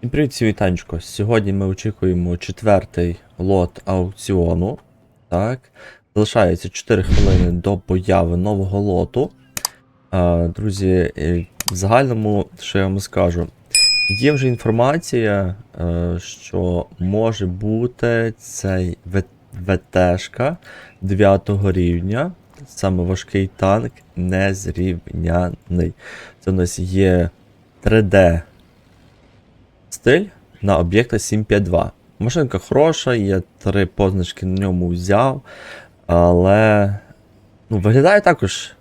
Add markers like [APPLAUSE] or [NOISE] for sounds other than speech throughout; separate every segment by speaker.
Speaker 1: Привіт, вітанечко. Сьогодні ми очікуємо четвертий лот аукціону. Так. Залишається 4 хвилини до появи нового лоту. А, друзі, в загальному, що я вам скажу, є вже інформація, е, що може бути цей ВТшка 9 рівня, саме важкий танк, незрівняний. Це у нас є 3D стиль на об'єкта 752. Машинка хороша, я три позначки на ньому взяв, але ну, виглядає також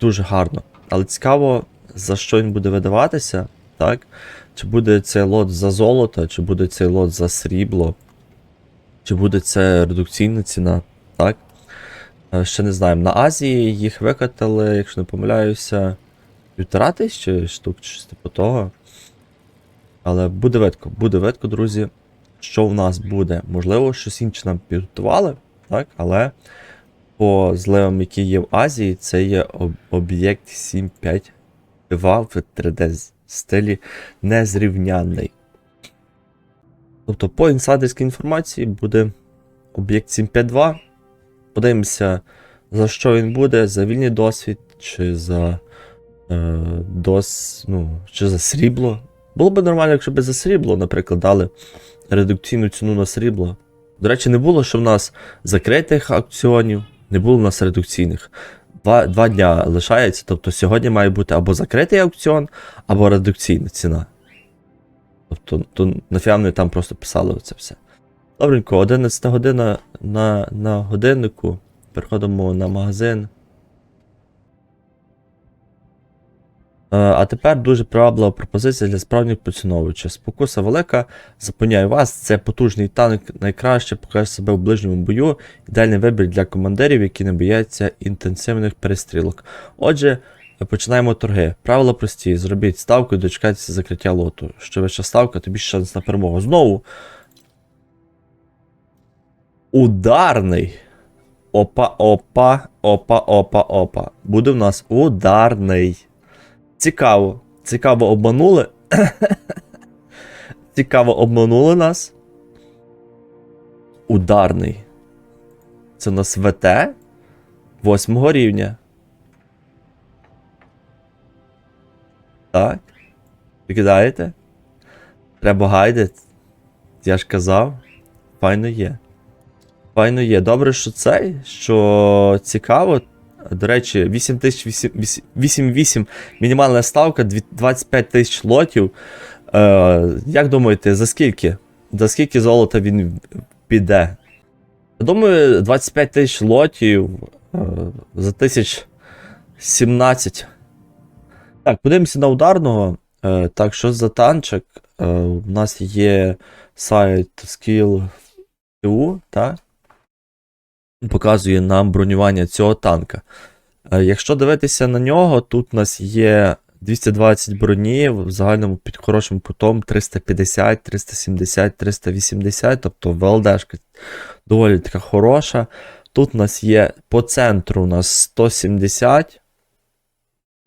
Speaker 1: дуже гарно. Але цікаво, за що він буде видаватися, так? Чи буде цей лот за золото, чи буде цей лот за срібло, чи буде це редукційна ціна, так? Е, Ще не знаємо. На Азії їх викатали, якщо не помиляюся, півтора тисячі штук, чи типу того. Але буде видко, буде видко, друзі, що в нас буде. Можливо, щось інше нам підготували, так? Але по зливам, які є в Азії, це є об- об'єкт 752 в 3D з- стилі незрівнянний. Тобто, по інсайдерській інформації буде об'єкт 752. Подивимося, за що він буде, за вільний досвід, чи за е, дос, ну, чи за срібло. Було б нормально, якщо б за срібло, наприклад, дали редукційну ціну на срібло. До речі, не було, що в нас закритих аукціонів, не було в нас редукційних. Два, два дня лишається, тобто сьогодні має бути або закритий аукціон, або редукційна ціна. Тобто, то нафіга вони там просто писали оце все. Добренько, 11 година на, на годиннику. Переходимо на магазин. А тепер дуже приваблива пропозиція для справжніх поціновувачів. Спокуса велика, запевняю вас, це потужний танк, найкраще покаже себе в ближньому бою, ідеальний вибір для командирів, які не бояться інтенсивних перестрілок. Отже, починаємо торги. Правила прості: зробіть ставку і дочекайтеся закриття лоту. Що вища ставка, тобі шанс на перемогу. Знову. Ударний. Опа, опа, опа, опа, опа. Буде в нас ударний. Цікаво. Цікаво обманули. [COUGHS] Цікаво обманули нас. Ударний. Це у нас ВТ восьмого рівня. Так. Викидаєте? Треба гайдити. Я ж казав. Файно є. Файно є. Добре, що цей, що цікаво. До речі, 8,8 мінімальна ставка, 25 тисяч лотів. Е, як думаєте, за скільки? За скільки золота він піде? Я думаю, 25 тисяч лотів е, за тисяч 17. Так, подивимося на ударного. Е, так, що за танчик? Е, у нас є сайт Skill.eu, так? Показує нам бронювання цього танка. Е, Якщо дивитися на нього, тут у нас є 220 броні, в загальному під хорошим кутом 350, 370, 380, тобто ВЛДшка доволі така хороша. Тут у нас є по центру у нас 170.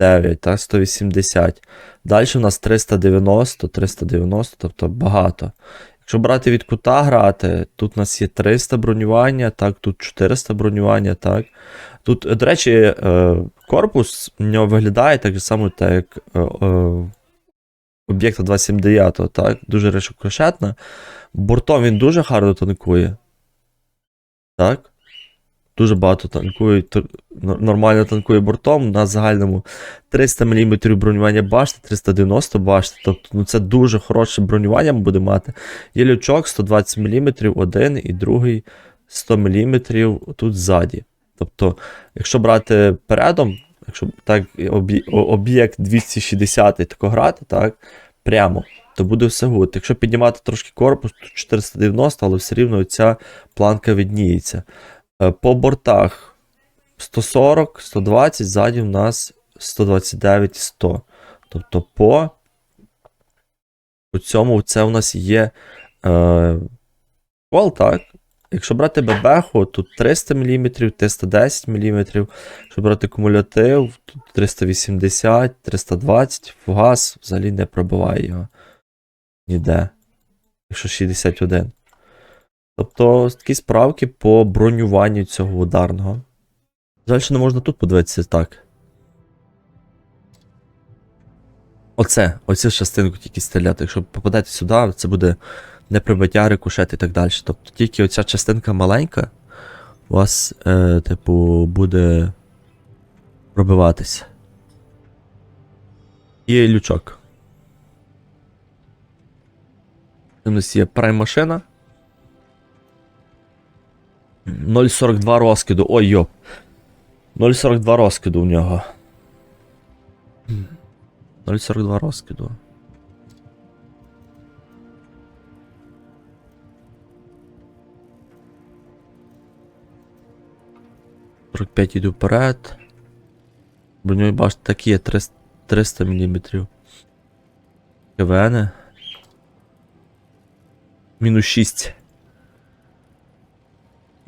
Speaker 1: 9, так, 180. Далі у нас 390, 390, тобто багато. Якщо брати від кута грати, тут у нас є 300 бронювання, так, тут 400 бронювання, так. Тут, до речі, е, корпус в нього виглядає так само, так як е, е, об'єкта 279, так, дуже решокошетна. Бортом він дуже гарно танкує. Так. Дуже багато танкує, нормально танкує бортом. На загальному 300 мм бронювання башти, 390 башти. Тобто, ну це дуже хороше бронювання ми будемо мати. Є лючок 120 мм, один і другий 100 мм тут ззаді. Тобто, якщо брати передом, якщо так об'єкт 260 тако грати, так, прямо, то буде все гуд. Якщо піднімати трошки корпус, то 490, але все рівно ця планка відніється. Е, По бортах 140, 120, ззаді в нас 129 і 100. Тобто по, по цьому це у нас є е, кол, так? Якщо брати бебеху, тут 300 мм, 310 мм. Якщо брати кумулятив, тут 380, 320, фугас взагалі не пробиває його. Ніде. Якщо 61. Тобто такі справки по бронюванню цього ударного. Жаль, що не можна тут подивитися так. Оце, оцю частинку тільки стріляти. Якщо попадете сюди, це буде не прибиття, рикошет і так далі. Тобто тільки оця частинка маленька у вас, е, типу, буде пробиватися. І лючок. У нас є прайм-машина. 0,42 розкиду. Ой йо. 0,42 розкиду у нього. 0,42 розкиду. Сорок п'ять іду вперед. Броньовий башт такі є 300, 300 мм. КВН. Мінус 6.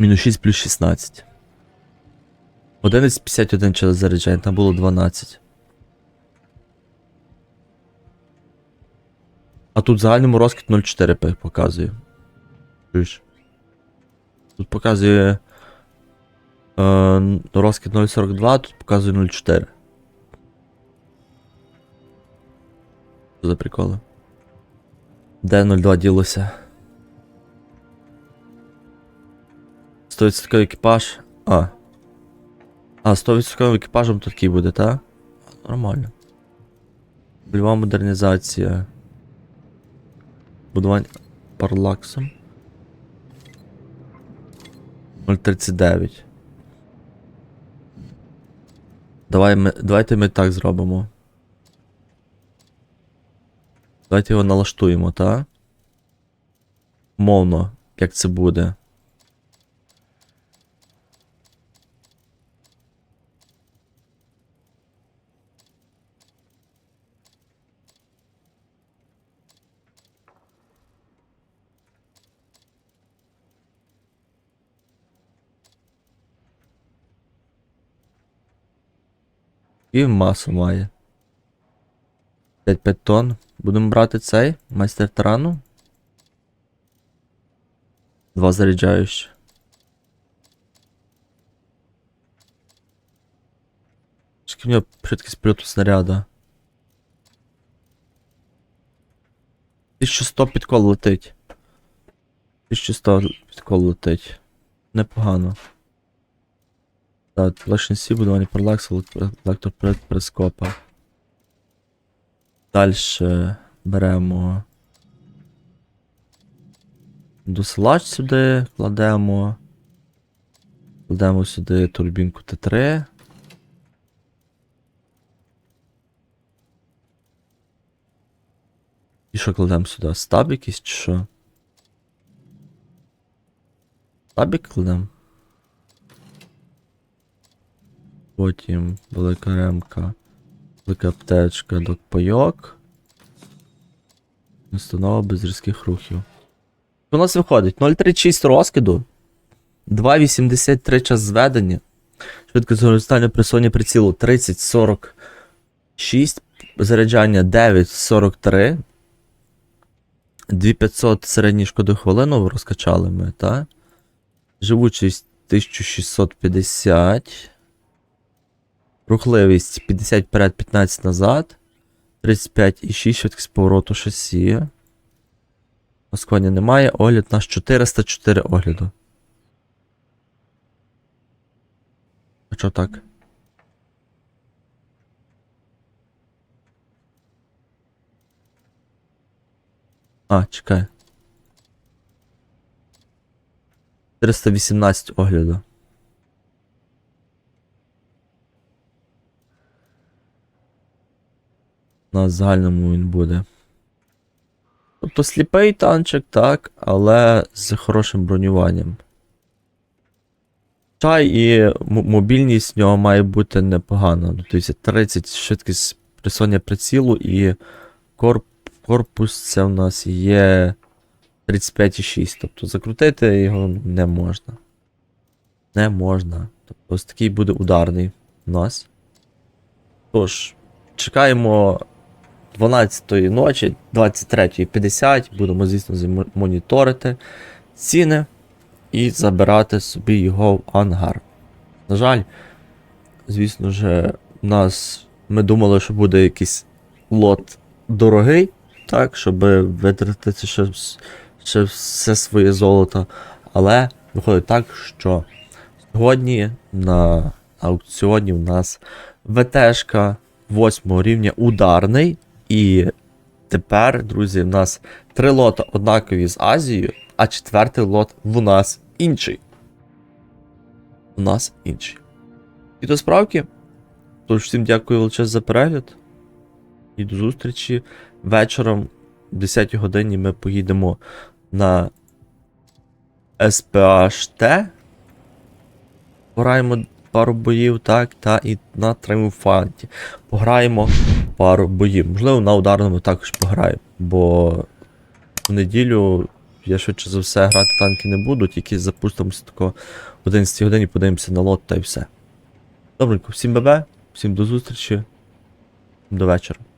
Speaker 1: Мінус 6 плюс 16. 11.51 час заряджання, там було 12. А тут в загальному розкид 0,4 показує. Чуєш? Тут показує. Е, розкид 0,42, тут показує 0,4. Що за приколи? Де 0,2 ділося? 100% екіпаж. А. А, 100% екіпажем такий буде, так? Нормально. Польова модернізація. Будування парлаксом. 039. Давай ми, давайте ми так зробимо. Давайте його налаштуємо, так? Мовно, як це буде. І масу має. 5-5 тонн. Будемо брати цей майстер тарану. Два заряджаючі. Скільки в нього швидкість польоту снаряда? 1100 підкол летить. 1100 підкол летить. Непогано. Так, Лешн Сі, будування паралаксу, лектор перископа. Дальше беремо досилач сюди, кладемо. Кладемо сюди турбінку Т3. І що кладемо сюди? Стаб якийсь чи що? Стабік кладемо? Потім велика ремка, велика аптечка, докпайок. Установа без різких рухів. У нас виходить 0,36 розкиду, 2,83 час зведення. Швидкість горизонтальне присутнє прицілу 30-46, заряджання 9,43. 2500 середній шкоди хвилину розкачали ми, так? Живучість 1650. Рухливість 50 вперед, 15 назад. 35,6 швидкість повороту шасі. Маскування немає. Огляд наш 404 огляду. А чо так? А, чекай. 418 огляду. На загальному він буде. Тобто сліпий танчик, так, але з хорошим бронюванням. Чай і мобільність в нього має бути непогана. Ну, тобто 30 швидкість присування прицілу і корп, корпус це в нас є 35,6. Тобто закрутити його не можна. Не можна. Тобто ось такий буде ударний у нас. Тож, чекаємо 12-ї ночі, 23.50, будемо, звісно, моніторити ціни і забирати собі його в ангар. На жаль, звісно ж, нас ми думали, що буде якийсь лот дорогий, так, щоб витратити ще, ще все своє золото. Але виходить так, що сьогодні на аукціоні в нас ВТшка 8 рівня ударний. І тепер, друзі, в нас три лота однакові з Азією, а четвертий лот в нас інший. У нас інший. І до справки. Тож всім дякую величезно за перегляд. І до зустрічі. Вечором, в 10 годині, ми поїдемо на СПHT. Пограємо пару боїв, так, та і на Триумфанті. Пограємо пару боїв. Можливо, на ударному також пограю, бо в неділю я швидше за все грати танки не буду, тільки запустимося тако в 11 годині, подивимося на лот та й все. Добренько, всім бебе, всім до зустрічі. До вечора.